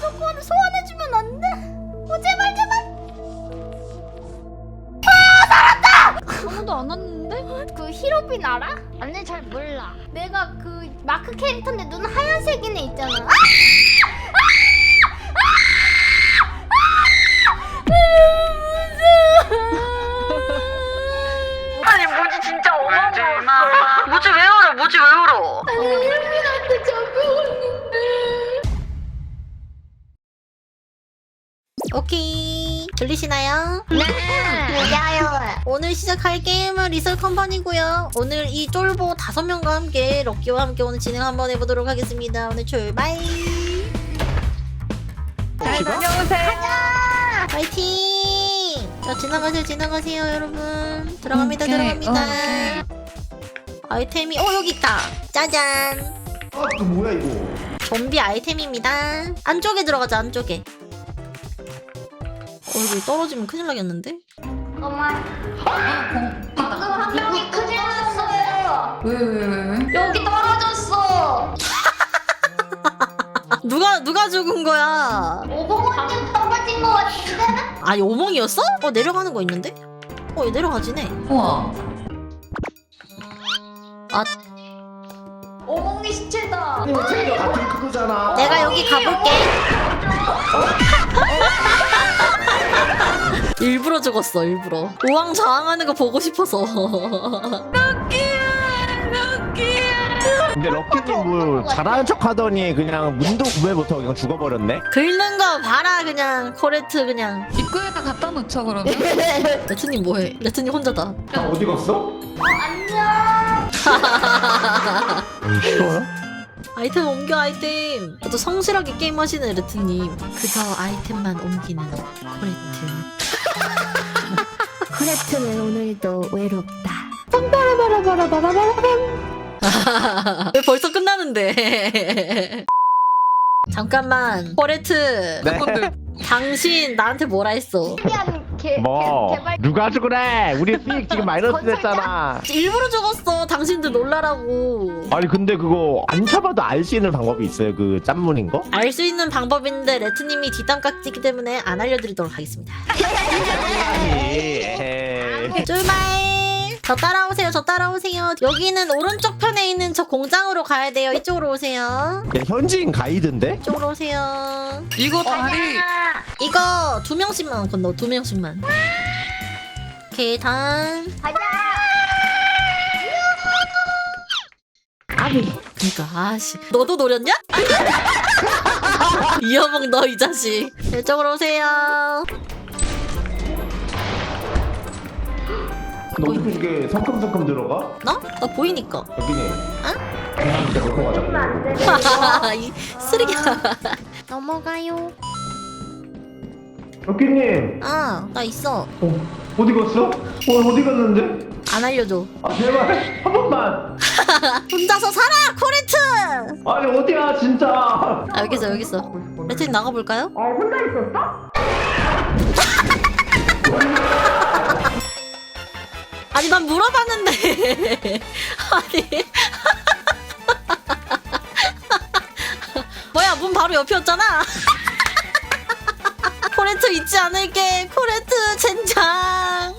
저거는 소환해주면 안 돼? 어 제발 제발. 아무도 안 왔는데? 그 히로빈 알아? 언니 잘 몰라. 내가 그 마크 캐릭터인데 눈 하얀색인 애 있잖아. 아! 아니 뭐지 진짜 어마어마했어 뭐지 왜 울어 뭐지 왜 울어 오케이 들리시나요? 네. 들려요. 오늘 시작할 게임은 리설 컴퍼니고요. 오늘 이 쫄보 다섯 명과 함께 럭키와 함께 오늘 진행 한번 해보도록 하겠습니다. 오늘 출발. 다녀오세요 파이팅! 자 지나가세요 지나가세요 여러분. 들어갑니다 오케이, 들어갑니다. 아이템이 어 여기 있다. 짜잔. 아, 또 뭐야 이거? 좀비 아이템입니다. 안쪽에 들어가자 안쪽에. 어 이거 떨어지면 큰일 나겠는데? 잠깐만. 방금 한 명이 큰일 났어요. 왜 왜 왜 왜? 여기 떨어졌어. 누가 누가 죽은 거야? 오봉원님 떨어진 것 같은데? 아니 오몽이었어? 어 내려가는 거 있는데? 어 얘 내려가지네. 우와 오봉이 시체다. 이거 챙겨 같은 크잖아. 내가 여기 가볼게. 일부러 죽었어, 일부러. 우왕좌왕하는 거 보고 싶어서. 근데 럭키님 뭐 잘하는 척 하더니 그냥 문도 구매 못하고 그냥 죽어버렸네. 긁는 거 봐라, 그냥. 코레트, 그냥. 입구에다 갖다 놓자 그러면 레트님 뭐해? 레트님 혼자다. 아, 어디 갔어? 안녕. 쉬워요? 아이템 옮겨, 아이템. 저도 성실하게 게임하시는 레트님. 그저 아이템만 옮기는 코레트. 코레트는 오늘도 외롭다. 왜 벌써 끝나는데? 잠깐만. 코레트. 네. 당신 나한테 뭐라 했어? 개, 뭐 개발. 누가 죽으래? 우리 수익 지금 마이너스 됐잖아. 일부러 죽었어. 당신들 놀라라고. 아니 근데 그거 안 잡아도 알 수 있는 방법이 있어요. 그 짠문인 거? 알 수 있는 방법인데 레트님이 뒷담 깍지기 때문에 안 알려드리도록 하겠습니다. 에이. 출발! 저 따라오세요. 저 따라오세요. 여기는 오른쪽 편에 있는 저 공장으로 가야 돼요. 이쪽으로 오세요. 야, 현지인 가이드인데? 이쪽으로 오세요. 이거 다리 이거 두 명씩만 건너. 두 명씩만. 계단. 가자. 아비. 그니까 아씨. 너도 노렸냐? 이어먹 너이 자식. 이쪽으로 오세요. 너 어떻게 이게 성큼성큼 들어가? 너? 나 보이니까. 여기네. 그냥 진짜 놓고 가자. 이 쓰레기. 넘어가요. 럭키님. 아, 나 있어. 어, 어디 갔어? 어, 어디 갔는데? 안 알려줘. 아, 제발 한 번만. 혼자서 살아, 코레트. 아니 어디야 진짜. 아 여기 있어, 여기 있어. 레트님 나가 볼까요? 아 혼자 있었어? 아니 난 물어봤는데. 아니. 뭐야 문 바로 옆이었잖아. 코레트 잊지 않을게. 코레트 젠장.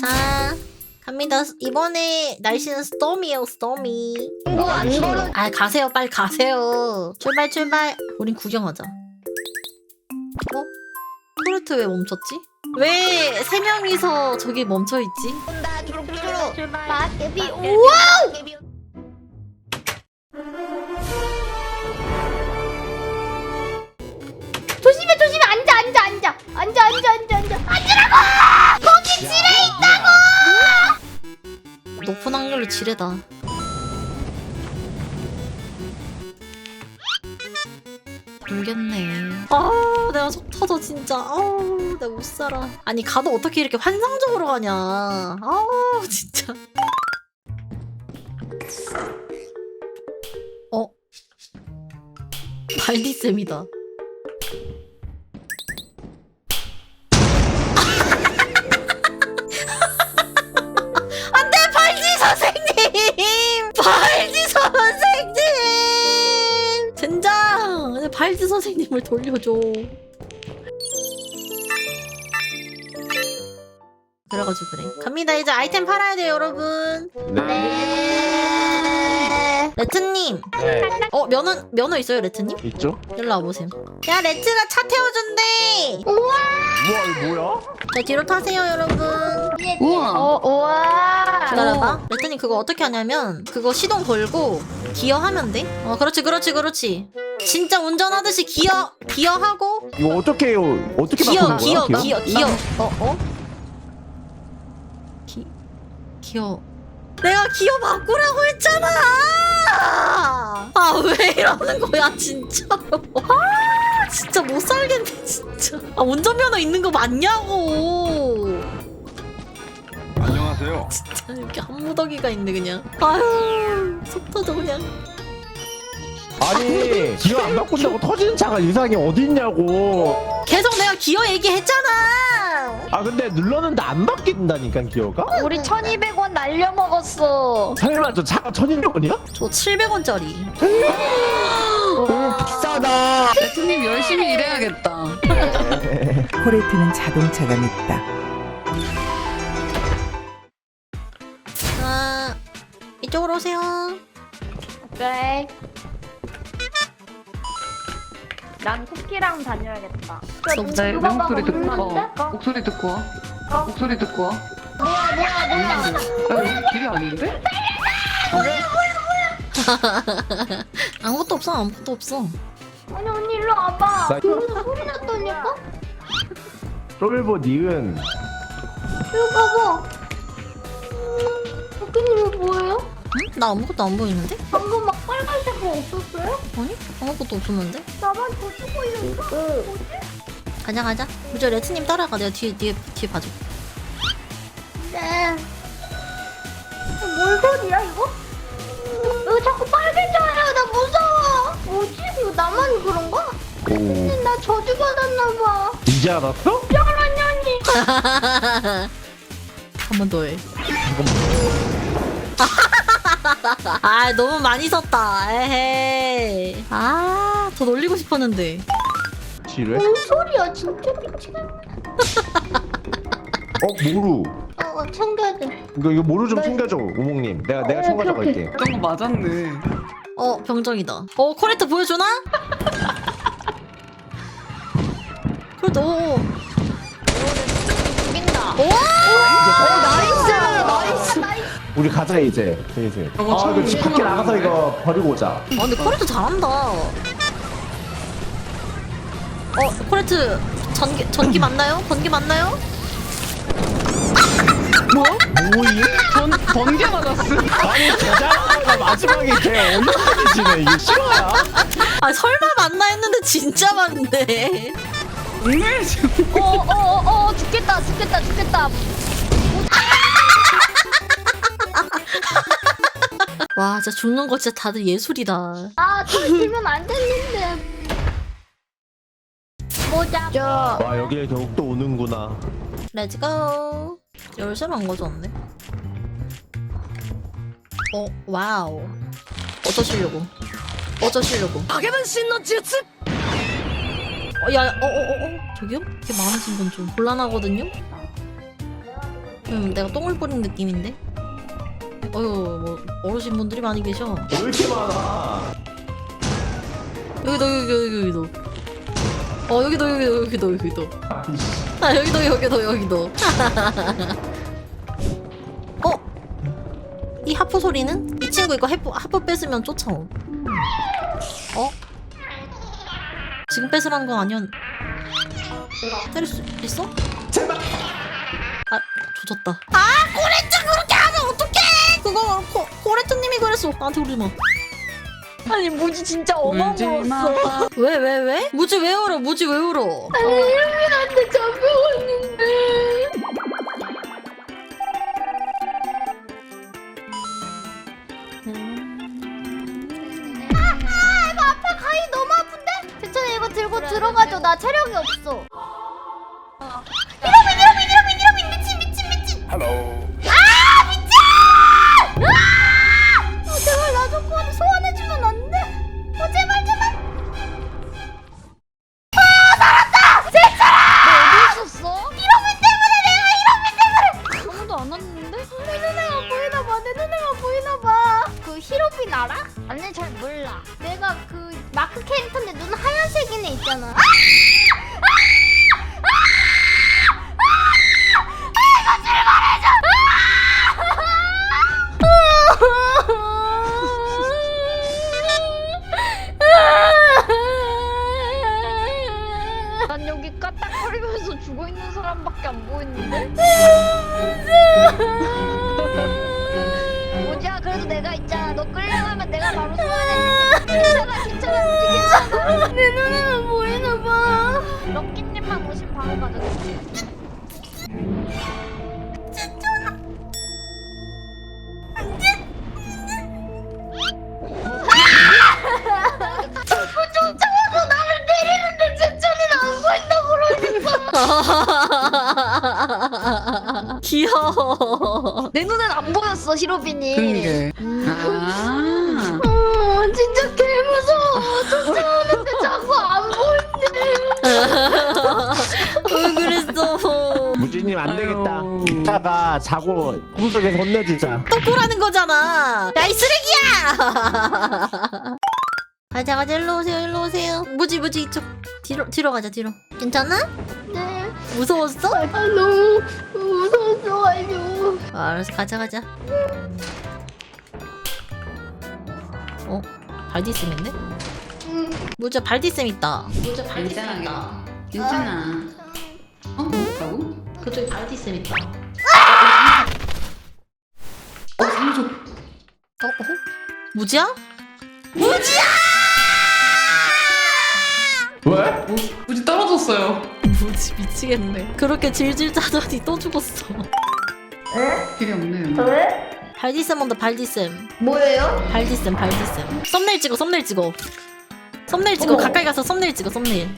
자 갑니다. 이번에 날씨는 스톰이에요. 스톰이. 친구 안 걸어. 아 가세요 빨리 가세요 출발 출발 우린 구경하자 어? 코레트 왜 멈췄지? 왜 세 명이서 저기 멈춰 있지? 온다. 주룩주룩. 출발. 마개비. 우와우! 개비. 조심해 조심해 앉아 앉아 앉아 앉아 앉아 앉아 앉아 앉으라고! 거기 지뢰 있다고! 높은 확률로 지뢰다 모르겠네. 아 내가 속 터져 진짜. 아우 내가 못 살아. 아니 가도 어떻게 이렇게 환상적으로 가냐. 아우 진짜. 어? 발디쌤이다 화일드 선생님을 돌려줘. 그래가지고 그래. 갑니다. 이제 아이템 팔아야 돼요, 여러분. 네. 레트님. 네. 어, 면허, 면허 있어요, 레트님? 있죠? 일로 와보세요. 야, 레트가 차 태워준대! 우와 이거 뭐야? 자, 뒤로 타세요, 여러분. 우와. 어, 우와. 기다려봐. 레트님 그거 어떻게 하냐면, 그거 시동 걸고, 기어하면 돼. 어, 그렇지, 그렇지, 그렇지. 진짜 운전하듯이 기어, 기어하고, 이거 어떻게 해요? 어떻게 기어, 바꾸는 기어, 거야? 기어, 기어. 어, 어? 기, 기어. 내가 기어 바꾸라고 했잖아! 아, 왜 이러는 거야, 진짜로. 아, 진짜 못 살겠네, 진짜. 아, 운전면허 있는 거 맞냐고. 안녕하세요. 진짜 이렇게 한 무더기가 있네, 그냥. 아유, 속 터져, 그냥. 아니 기어 안 바꾼다고 터지는 차가 이상이 어디 있냐고. 계속 내가 기어 얘기했잖아! 아 근데 눌렀는데 안 바뀐다니까 기어가? 우리 1200원 날려먹었어. 설마 저 차가 1,200원이야? 저 700원짜리. 비싸다. 레트님 열심히 일해야겠다. 코레트는 자동차가 밉다. 자, 이쪽으로 오세요. 오케이. 난 쿠키랑 다녀야겠다. 네, 내 목소리 듣고 와. 목소리 듣고 와. 목소리 듣고 와. 뭐야, 뭐야, 뭐야. 야, 여기 길이 아닌데? 아무것도 없어, 아무것도 없어. 아니, 언니 일로 와봐. 나- 여기서 소리 났다니까? 프로빌보 니은 이거 봐봐. 쿠키님 이거 뭐예요? 응? 나 아무것도 안 보이는데? 방금 막 빨간색 거 없었어요? 아니? 아무것도 없었는데? 나만 더 쓰고 있는가? 뭐지? 가자, 가자. 우리 레트님 따라가. 내가 뒤에, 뒤에, 뒤에 봐줘. 네. 뭔 소리야 이거? 이거 자꾸 빨개져요. 나 무서워. 뭐지? 이거 나만 그런가? 오나 저주 받았나 봐. 이제 알았어? 언니. 한번 더 해. 아, 너무 많이 썼다. 에헤이. 아, 더 놀리고 싶었는데. 지뢰? 뭔 소리야? 진짜 미치겠네. 어 모루 어 챙겨야 돼. 이거 이거 모루 좀 챙겨줘 우몽님 내가 내가 어, 오케이, 가져갈게 그런 거 맞았네. 어, 병정이다. 어, 코레트 보여주나? 그래도, 오. 죽인다. 오! 나이스. 나이스. 우리 가자 이제 슬슬 저거 아 처음 이거 집 밖에 나가서 이거 버리고 오자 아 근데 코레트 잘한다. 어 코레트 전기 전기 맞나요? 전기 맞나요? 뭐이? 번, 번개 맞았어. 아니 대장하가 마지막에 걔 어이없어지네 이게 실화야? 아 설마 맞나 했는데 진짜 맞네. 왜 지금? 어어 어 어, 죽겠다 죽겠다 죽겠다. 와 진짜 죽는 거 진짜 다들 예술이다. 아 들면 안 됐는데. 모자. 와 여기에 더욱더 오는구나 렛츠고. 열쇠를 안 가져왔네. 어 와우. 어쩌시려고? 어쩌시려고? 박예만 신노 지츠. 어 야 어 어 어 어, 저기요? 이렇게 많으신 분 좀 곤란하거든요. 음 내가 똥을 뿌린 느낌인데. 어휴 뭐 어르신 분들이 많이 계셔. 왜 이렇게 많아 여기도 여기 여기 여기도. 어 여기도 여기도 여기도 여기도. 아 여기도 여기도 여기도. 어? 이 하프 소리는? 이 친구 이거 하프, 하프 뺏으면 쫓아옴. 어? 지금 뺏으라는 건 아니었. 때릴 수 있어? 제발 아 조졌다. 그랬어. 나한테 그러지 마. 아니 무지 진짜 마. 왜왜 왜? 무지 왜 울어? 무지 왜 울어? 아니 일민한테 잡혀왔는데. 아, 이거 앞에 가위 너무 아픈데? 괜찮아 이거 들고 들어가줘 나 체력이 없어 귀여워. 내 눈엔 안 보였어 히로빈이. 그게. 아. 무진님 안 되겠다. 이따가 자고 꿈속에서 혼내주자. 똑보라는 거잖아. 야 이 쓰레기야. 가자 가자 일로 오세요 일로 오세요. 무지 무지 이쪽 뒤로 뒤로 가자 뒤로. 괜찮아? 네. 무서웠어? 아 너무 무서웠어가지고. 아, 알았어 가자 가자. 어 발디쌤 있네? 음. 무자 발디쌤 있다. 무자 발디쌤 있다. 괜찮아. 어? 뭐라고? 그쪽에 발디쌤 있다. 어, 살려줘. 어? 어? 무지야? 무지야! 왜? 우지 떨어졌어요. 무지 미치겠네. 그렇게 질질 짜더니 또 죽었어. 필요 없네요. 왜? 발디쌤 온다 발디쌤. 뭐예요? 발디쌤 발디쌤. 썸네일 찍어 썸네일 찍어. 썸네일 찍어 어머. 가까이 가서 썸네일 찍어 썸네일.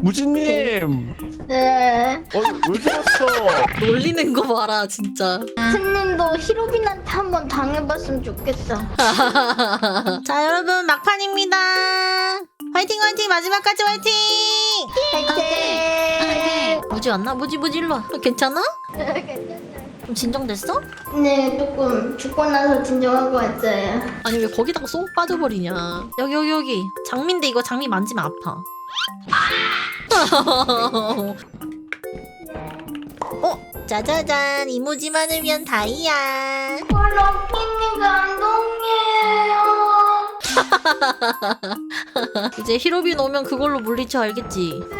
무진님. 네. 어 왜 죽었어? 놀리는 거 봐라 진짜. 스님도 히로빈한테 한번 당해봤으면 좋겠다. 자 여러분 막판입니다. 화이팅 화이팅 마지막까지 화이팅. 화이팅! 무지 왔나? 무지 무지 일로 와. 괜찮아? 좀 진정됐어? 네, 조금 죽고 나서 진정하고 왔어요. 아니 왜 거기다가 쏙 빠져버리냐? 여기 여기 여기 장미인데 이거 장미 만지면 아파. 어 짜자잔 이모지만을 위한 다이아. 어, 럭키님 감동이에요. 이제 히로빈 오면 그걸로 물리쳐 알겠지? 네.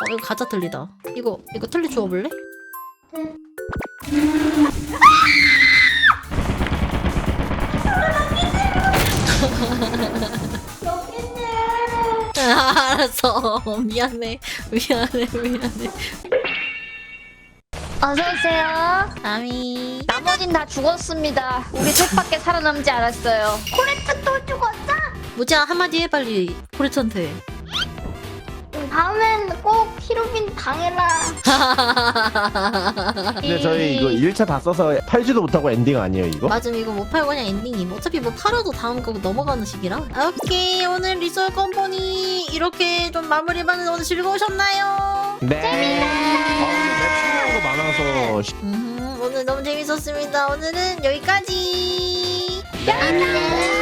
어 이거 가짜 틀리다. 이거 이거 틀리 주워볼래? 럭키님. 알았어 미안해 미안해 미안해. 어서오세요. 아미. 나머진 다 죽었습니다. 우리 셋밖에 살아남지 않았어요. 코레트 또 죽었어? 무지야 한마디 해 빨리 코레트한테. 다음엔 꼭 히로빈 당해라. 근데 저희 이거 1차 다 써서 팔지도 못하고 엔딩 아니에요 이거? 맞음 이거 못 팔고 그냥 엔딩임 어차피 뭐 팔아도 다음 거 넘어가는 시기라 오케이 오늘 리솔 컴퍼니 이렇게 좀 마무리해봤는데 오늘 즐거우셨나요? 네. 아 근데 맵 신기한 거 많아서 음, 오늘 너무 재밌었습니다 오늘은 여기까지 안녕.